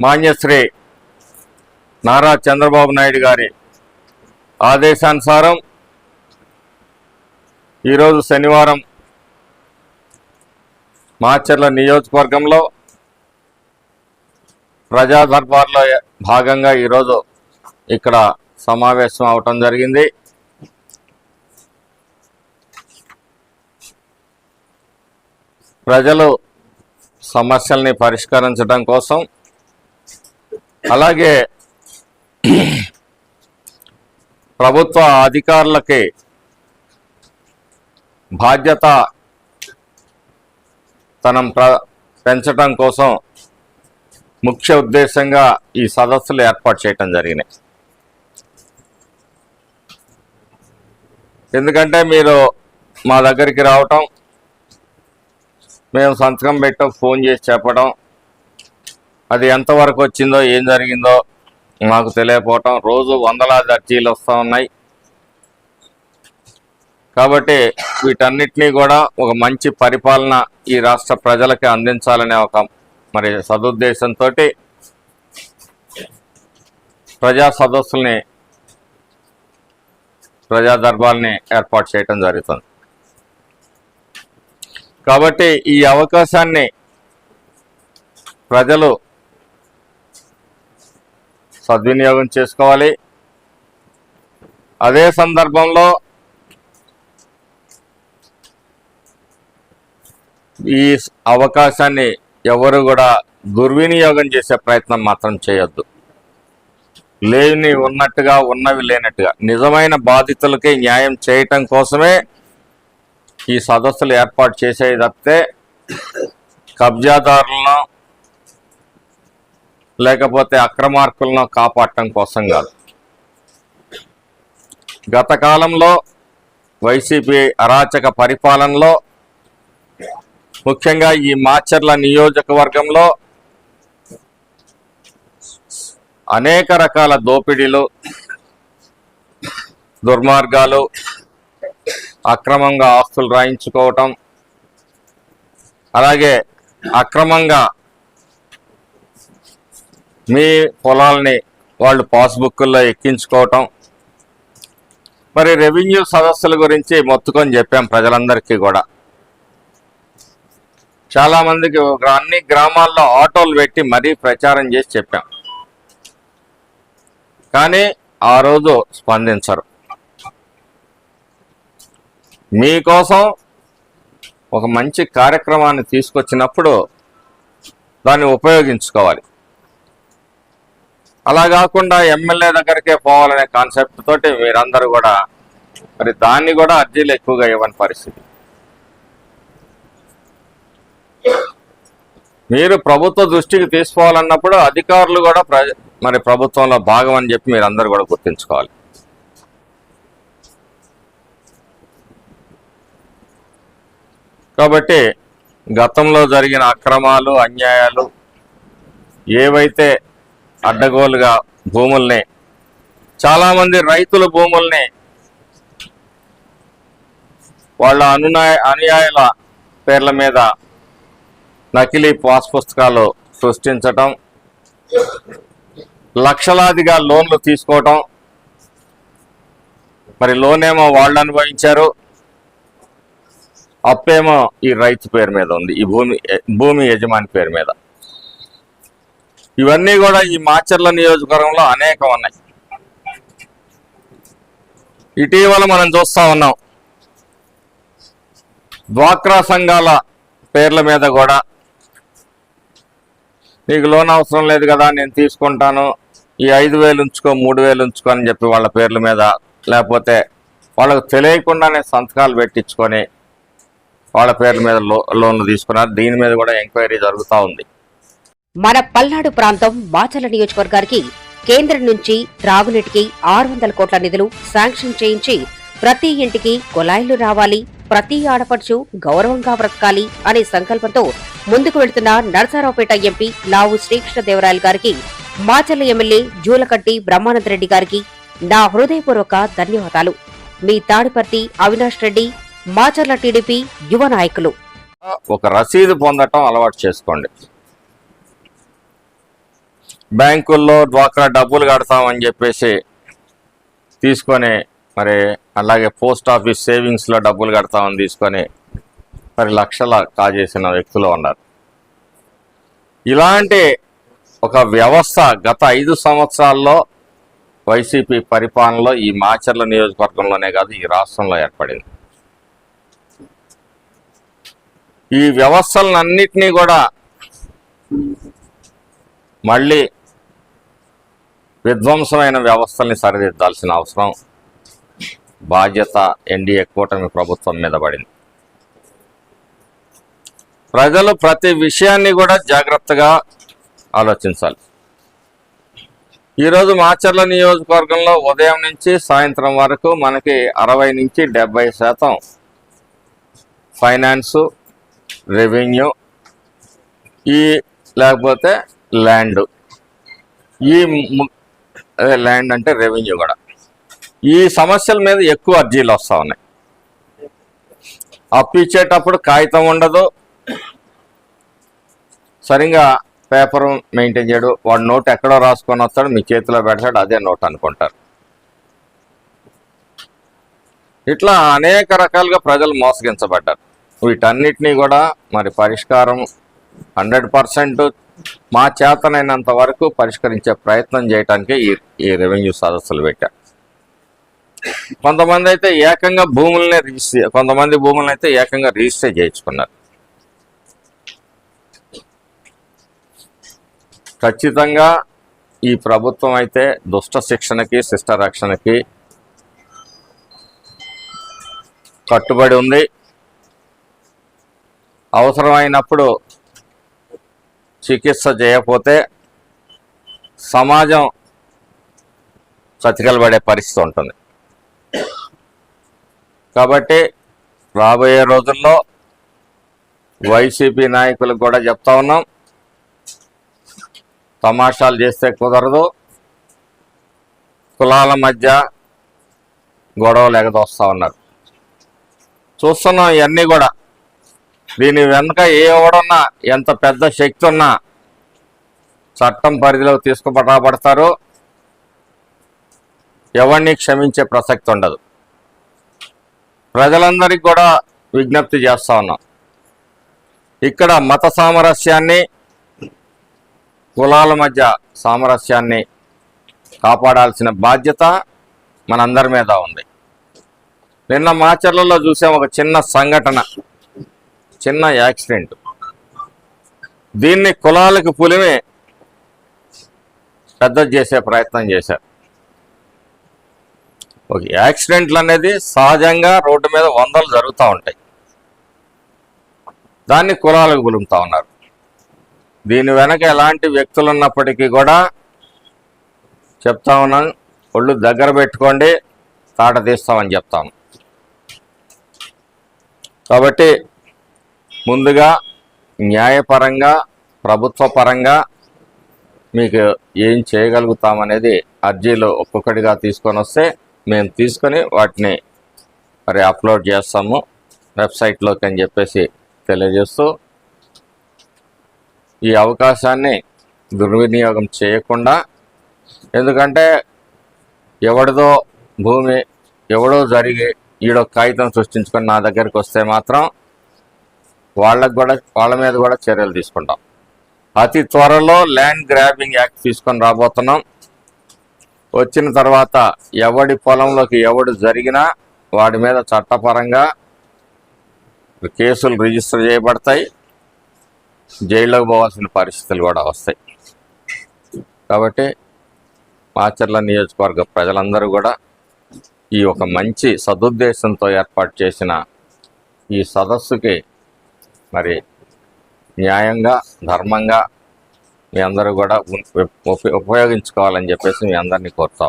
మాన్యశ్రీ నారా చంద్రబాబు నాయుడు గారి ఆదేశానుసారం ఈరోజు శనివారం మాచర్ల నియోజకవర్గంలో ప్రజా దర్బార్లో భాగంగా ఈరోజు ఇక్కడ సమావేశం అవటం జరిగింది. ప్రజలు సమస్యల్ని పరిష్కరించడం కోసం అలాగే ప్రభుత్వ అధికారులకి బాధ్యత తనం ప్ర పెంచడం కోసం ముఖ్య ఉద్దేశంగా ఈ సదస్సులు ఏర్పాటు చేయటం జరిగినాయి. ఎందుకంటే మీరు మా దగ్గరికి రావటం మేము సంతకం పెట్టడం ఫోన్ చేసి చెప్పడం అది ఎంతవరకు వచ్చిందో ఏం జరిగిందో మాకు తెలియకపోవటం. రోజు వందలాది అర్జీలు వస్తూ ఉన్నాయి. కాబట్టి వీటన్నిటినీ కూడా ఒక మంచి పరిపాలన ఈ రాష్ట్ర ప్రజలకి అందించాలనే ఒక మరి సదుద్దేశంతో ప్రజా సదస్సుల్ని ప్రజా దర్బాల్ని ఏర్పాటు చేయటం జరుగుతుంది. కాబట్టి ఈ అవకాశాన్ని ప్రజలు సద్వినియోగం చేసుకోవాలి. అదే సందర్భంలో ఈ అవకాశాన్ని ఎవరు కూడా దుర్వినియోగం చేసే ప్రయత్నం మాత్రం చేయొద్దు. లేని ఉన్నట్టుగా ఉన్నవి లేనట్టుగా నిజమైన బాధితులకి న్యాయం చేయటం కోసమే ఈ సదస్సులు ఏర్పాటు చేసేది తప్పితే కబ్జాదారులను లేకపోతే అక్రమార్కులను కాపాడటం కోసం కాదు. గత కాలంలో వైసీపీ అరాచక పరిపాలనలో ముఖ్యంగా ఈ మాచర్ల నియోజకవర్గంలో అనేక రకాల దోపిడీలు దుర్మార్గాలు అక్రమంగా ఆస్తులు రాయించుకోవటం అలాగే అక్రమంగా మీ పొలాల్ని వాళ్ళు పాస్బుక్కుల్లో ఎక్కించుకోవటం. మరి రెవెన్యూ సదస్సుల గురించి మొత్తుకొని చెప్పాం ప్రజలందరికీ కూడా. చాలామందికి అన్ని గ్రామాల్లో ఆటోలు పెట్టి మరీ ప్రచారం చేసి చెప్పాం. కానీ ఆ రోజు స్పందించరు. మీకోసం ఒక మంచి కార్యక్రమాన్ని తీసుకొచ్చినప్పుడు దాన్ని ఉపయోగించుకోవాలి. అలా కాకుండా ఎమ్మెల్యే దగ్గరికే పోవాలనే కాన్సెప్ట్ తోటి మీరందరూ కూడా మరి దాన్ని కూడా అర్జీలు ఎక్కువగా ఇవ్వని పరిస్థితి. మీరు ప్రభుత్వ దృష్టికి తీసుకోవాలన్నప్పుడు అధికారులు కూడా మరి ప్రభుత్వంలో భాగం అని చెప్పి మీరు అందరూ కూడా గుర్తుంచుకోవాలి. కాబట్టి గతంలో జరిగిన అక్రమాలు అన్యాయాలు ఏవైతే అడ్డగోలుగా భూముల్ని చాలామంది రైతుల భూముల్ని వాళ్ళ అనునాయ అనుయాయుల పేర్ల మీద నకిలీ పాస్ పుస్తకాలు సృష్టించటం లక్షలాదిగా లోన్లు తీసుకోవటం. మరి లోన్ ఏమో వాళ్ళు అనుభవించారు అప్పేమో ఈ రైతు పేరు మీద ఉంది ఈ భూమి భూమి యజమాని పేరు మీద. ఇవన్నీ కూడా ఈ మాచర్ల నియోజకవర్గంలో అనేకం ఉన్నాయి. ఇటీవల మనం చూస్తా ఉన్నాం. డ్వాక్రా సంఘాల పేర్ల మీద కూడా నీకు లోన్ అవసరం లేదు కదా నేను తీసుకుంటాను. ఈ ఐదు వేలు ఉంచుకో మూడు వేలు ఉంచుకో అని చెప్పి వాళ్ళ పేర్ల మీద లేకపోతే వాళ్ళకు తెలియకుండానే సంతకాలు పెట్టించుకొని వాళ్ళ పేర్ల మీద లో లోన్లు తీసుకున్నారు. దీని మీద కూడా ఎంక్వైరీ జరుగుతూ ఉంది. మన పల్నాడు ప్రాంతం మాచల నియోజకవర్గానికి కేంద్రం నుంచి త్రాగునీటికి ఆరు వందల కోట్ల నిధులు శాంక్షన్ చేయించి ప్రతి ఇంటికి కుళాయిలు రావాలి ప్రతి ఆడపడుచు గౌరవంగా బ్రతకాలి అనే సంకల్పంతో ముందుకు వెళుతున్న నరసరావుపేట ఎంపీ లావు శ్రీకృష్ణదేవరాయలు గారికి మాచర్ల ఎమ్మెల్యే జూలకట్టి బ్రహ్మానందరెడ్డి గారికి నా హృదయపూర్వక ధన్యవాదాలు. మీ తాడిపర్తి అవినాష్ రెడ్డి మాచర్ల టీడీపీ యువ నాయకులు. ఒక రసీదు పొందటం అలవాటు చేసుకోండి. బ్యాంకుల్లో డ్వాక్రా డబ్బులు కడతామని చెప్పేసి తీసుకొని మరి అలాగే పోస్ట్ ఆఫీస్ సేవింగ్స్లో డబ్బులు కడతామని తీసుకొని మరి లక్షల కాజేసిన వ్యక్తులు ఉన్నారు. ఇలాంటి ఒక వ్యవస్థ గత ఐదు సంవత్సరాల్లో వైసీపీ పరిపాలనలో ఈ మాచర్ల నియోజకవర్గంలోనే కాదు ఈ రాష్ట్రంలో ఏర్పడింది. ఈ వ్యవస్థలన్నింటినీ కూడా మళ్ళీ విధ్వంసమైన వ్యవస్థల్ని సరిదిద్దాల్సిన అవసరం బాధ్యత ఎన్డీఏ కూటమి ప్రభుత్వం మీద పడింది. ప్రజలు ప్రతి విషయాన్ని కూడా జాగ్రత్తగా ఆలోచించాలి. ఈరోజు మాచర్ల నియోజకవర్గంలో ఉదయం నుంచి సాయంత్రం వరకు మనకి అరవై నుంచి డెబ్బై శాతం ఫైనాన్సు రెవెన్యూ ఈ లేకపోతే ల్యాండ్. ఈ ము- అదే ల్యాండ్ అంటే రెవెన్యూ కూడా. ఈ సమస్యల మీద ఎక్కువ అర్జీలు వస్తూ ఉన్నాయి. అప్పు ఇచ్చేటప్పుడు కాగితం ఉండదు. సరిగా పేపర్ మెయింటైన్ చేయడు. వాడు నోట్ ఎక్కడో రాసుకొని వస్తాడు. మీ చేతిలో పెడతాడు. అదే నోట్ అనుకుంటారు. ఇట్లా అనేక రకాలుగా ప్రజలు మోసగించబడ్డారు. వీటన్నిటినీ కూడా మరి పరిష్కారం హండ్రెడ్ పర్సెంట్ మా చేతనైనంత వరకు పరిష్కరించే ప్రయత్నం చేయడానికి ఈ ఈ రెవెన్యూ సదస్సులు పెట్టారు కొంతమంది అయితే ఏకంగా భూములనే రిజిస్టర్ కొంతమంది భూములను అయితే ఏకంగా రిజిస్టర్ చేయించుకున్నారు. ఖచ్చితంగా ఈ ప్రభుత్వం అయితే దుష్ట శిక్షణకి శిష్ట రక్షణకి కట్టుబడి ఉంది. అవసరమైనప్పుడు చికిత్స చేయకపోతే సమాజం చతికలబడే పరిస్థితి ఉంటుంది. కాబట్టి రాబోయే రోజుల్లో వైసీపీ నాయకులకు కూడా చెప్తా ఉన్నాం. తమాషాలు చేస్తే కుదరదు. కులాల మధ్య గొడవలు ఎగదొస్తూ ఉన్నారు. చూస్తున్నాం ఇవన్నీ కూడా. దీని వెనుక ఏ ఎవడున్నా ఎంత పెద్ద శక్తి ఉన్నా చట్టం పరిధిలో తీసుకుపడబడతారు ఎవరిని క్షమించే ప్రసక్తి ఉండదు. ప్రజలందరికీ కూడా విజ్ఞప్తి చేస్తా ఉన్నాం. ఇక్కడ మత సామరస్యాన్ని కులాల మధ్య సామరస్యాన్ని కాపాడాల్సిన బాధ్యత మనందరి మీద ఉంది. నిన్న మాచర్లలో చూసాం ఒక చిన్న సంఘటన. చిన్న యాక్సిడెంట్. దీన్ని కులాలకు పులిమే పెద్ద చేసే ప్రయత్నం చేశారు. ఒక యాక్సిడెంట్లు అనేది సహజంగా రోడ్డు మీద వందలు జరుగుతూ ఉంటాయి. దాన్ని కులాలకు పులుముతా ఉన్నారు. దీని వెనక ఎలాంటి వ్యక్తులు ఉన్నప్పటికీ కూడా చెప్తా ఉన్నాం ఒళ్ళు దగ్గర పెట్టుకోండి తాట తీస్తామని చెప్తాను కాబట్టి ముందుగా న్యాయపరంగా ప్రభుత్వ పరంగా మీకు ఏం చేయగలుగుతామనేది అర్జీలు ఒక్కొక్కటిగా తీసుకొని వస్తే మేము తీసుకొని వాటిని మరి అప్లోడ్ చేస్తాము వెబ్సైట్లోకి అని చెప్పేసి తెలియజేస్తూ ఈ అవకాశాన్ని దుర్వినియోగం చేయకుండా ఎందుకంటే ఎవడిదో భూమి ఎవడో జరిగి ఈడో కాగితం సృష్టించుకొని నా దగ్గరికి వస్తే మాత్రం వాళ్ళకు కూడా వాళ్ళ మీద కూడా చర్యలు తీసుకుంటాం. అతి త్వరలో ల్యాండ్ గ్రాబింగ్ యాక్ట్ తీసుకొని రాబోతున్నాం. వచ్చిన తర్వాత ఎవడి పొలంలోకి ఎవడు జరిగినా వాడి మీద చట్టపరంగా కేసులు రిజిస్టర్ చేయబడతాయి. జైల్లోకి పోవాల్సిన పరిస్థితులు కూడా వస్తాయి. కాబట్టి మాచర్ల నియోజకవర్గ ప్రజలందరూ కూడా ఈ ఒక మంచి సదుద్దేశంతో ఏర్పాటు చేసిన ఈ సదస్సుకి మరి న్యాయంగా ధర్మంగా మీ అందరూ కూడా ఉపయోగించుకోవాలని చెప్పేసి మీ అందరినీ కోరుతాం.